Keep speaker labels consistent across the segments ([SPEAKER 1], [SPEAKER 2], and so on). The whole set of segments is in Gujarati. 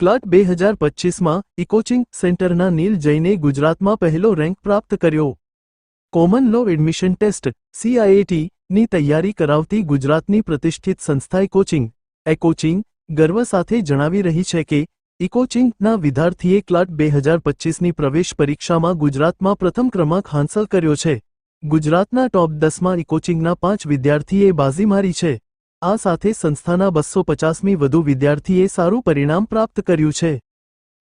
[SPEAKER 1] ક્લાટ બે હજાર પચીસમાં ઇકોચિંગ સેન્ટરના નીલ જૈને ગુજરાતમાં પહેલો રેન્ક પ્રાપ્ત કર્યો. Common law admission test CLAT ની તૈયારી કરાવતી ગુજરાતની પ્રતિષ્ઠિત સંસ્થા એ એકોચિંગ ગર્વ સાથે જણાવી રહી છે કે, ઇકોચિંગના વિદ્યાર્થીએ ક્લાટ બે હજાર પચીસની પ્રવેશ પરીક્ષામાં ગુજરાતમાં પ્રથમ ક્રમાંક હાંસલ કર્યો છે. ગુજરાતના ટોપ દસમાં ઇકોચિંગના પાંચ વિદ્યાર્થીએ બાજી મારી છે. આ સાથે સંસ્થાના બસો પચાસમી વધુ વિદ્યાર્થીએ સારું પરિણામ પ્રાપ્ત કર્યું છે.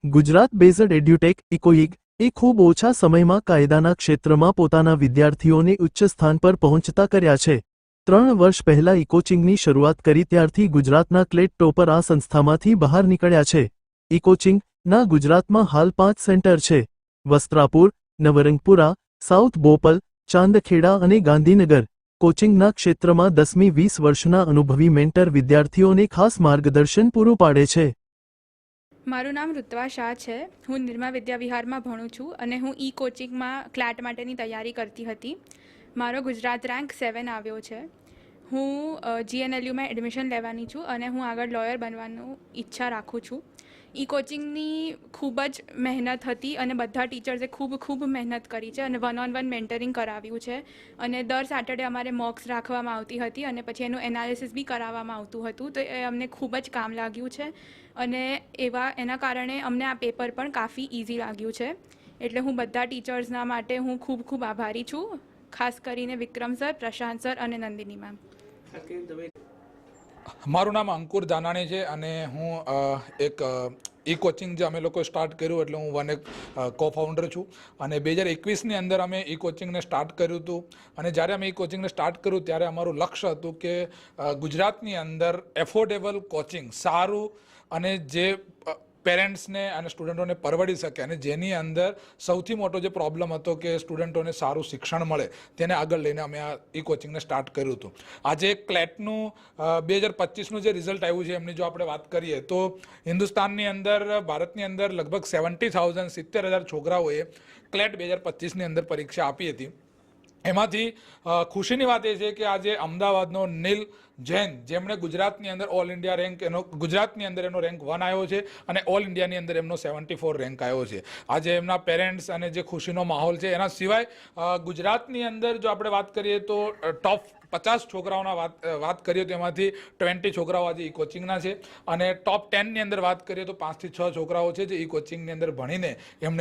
[SPEAKER 1] ગુજરાત બેઝડ એડ્યુટેક ઇકોઇગ એ ખૂબ ઓછા સમયમાં કાયદાના ક્ષેત્રમાં પોતાના વિદ્યાર્થીઓને ઉચ્ચ સ્થાન પર પહોંચતા કર્યા છે. ત્રણ વર્ષ પહેલા ઇકોચિંગની શરૂઆત કરી ત્યારથી ગુજરાતના ક્લેટ ટોપર આ સંસ્થામાંથી બહાર નીકળ્યા છે. ઇકોચિંગના ગુજરાતમાં હાલ પાંચ સેન્ટર છે. વસ્ત્રાપુર, નવરંગપુરા, સાઉથ બોપલ, ચાંદખેડા અને ગાંધીનગર. કોચિંગના ક્ષેત્રમાં દસમી વીસ વર્ષના અનુભવી મેન્ટર વિદ્યાર્થીઓને ખાસ માર્ગદર્શન પૂરું પાડે છે.
[SPEAKER 2] મારું નામ ઋત્વા શાહ છે. હું નિર્મા વિદ્યા વિહારમાં ભણું છું અને હું ઈ કોચિંગમાં ક્લાટ માટેની તૈયારી કરતી હતી. મારો ગુજરાત રેન્ક સેવન આવ્યો છે. હું જીએનએલયુમાં એડમિશન લેવાની છું અને હું આગળ લોયર બનવાનું ઈચ્છા રાખું છું. ઈ કોચિંગની ખૂબ જ મહેનત હતી અને બધા ટીચર્સે ખૂબ ખૂબ મહેનત કરી છે અને વન ઓન વન મેન્ટરિંગ કરાવ્યું છે. અને દર સેટરડે અમારે મોક્સ રાખવામાં આવતી હતી અને પછી એનું એનાલિસિસ બી કરાવવામાં આવતું હતું. તો એ અમને ખૂબ જ કામ લાગ્યું છે અને એવા, એના કારણે અમને આ પેપર પણ કાફી ઇઝી લાગ્યું છે. એટલે હું બધા ટીચર્સના માટે હું ખૂબ ખૂબ આભારી છું. ખાસ કરીને વિક્રમ સર પ્રશાંત સર અને નંદિની મેમ
[SPEAKER 3] મારું નામ અંકુર દાનાણી છે અને હું એક ઈ કોચિંગ જે અમે લોકો સ્ટાર્ટ કર્યું એટલે હું વન એક કો ફાઉન્ડર છું. અને બે હજાર એકવીસની અંદર અમે ઈ કોચિંગને સ્ટાર્ટ કર્યું હતું. અને જ્યારે અમે ઈ કોચિંગને સ્ટાર્ટ કર્યું ત્યારે અમારું લક્ષ્ય હતું કે ગુજરાતની અંદર એફોર્ડેબલ કોચિંગ સારું અને જે પેરેન્ટ્સને અને સ્ટુડન્ટોને પરવડી શકે અને જેની અંદર સૌથી મોટો જે પ્રોબ્લેમ હતો કે સ્ટુડન્ટોને સારું શિક્ષણ મળે, તેને આગળ લઈને અમે આ ઈ કોચિંગને સ્ટાર્ટ કર્યું હતું. આજે ક્લેટનું બે હજાર પચીસનું જે રિઝલ્ટ આવ્યું છે, એમની જો આપણે વાત કરીએ, તો હિન્દુસ્તાનની અંદર, ભારતની અંદર લગભગ સેવન્ટી થાઉઝન્ડ સિત્તેર હજાર છોકરાઓએ ક્લેટ બે હજાર પચીસની અંદર પરીક્ષા આપી હતી. એમાંથી ખુશીની વાત એ છે કે આજે અમદાવાદનો નીલ જૈન, જેમણે ગુજરાતની અંદર ઓલ ઇન્ડિયા રેન્ક એનો, ગુજરાતની અંદર એનો રેન્ક વન આવ્યો છે અને ઓલ ઇન્ડિયાની અંદર એમનો સેવન્ટી ફોર રેન્ક આવ્યો છે. આજે એમના પેરેન્ટ્સ અને જે ખુશીનો માહોલ છે, એના સિવાય ગુજરાતની અંદર જો આપણે વાત કરીએ તો ટોપ પચાસ છોકરાઓના વાત વાત કરીએ તો એમાંથી ટ્વેન્ટી છોકરાઓ આજે ઈ કોચિંગના છે અને ટોપ ટેનની અંદર વાત કરીએ તો પાંચથી છ છોકરાઓ છે જે ઈ કોચિંગની અંદર ભણીને એમણે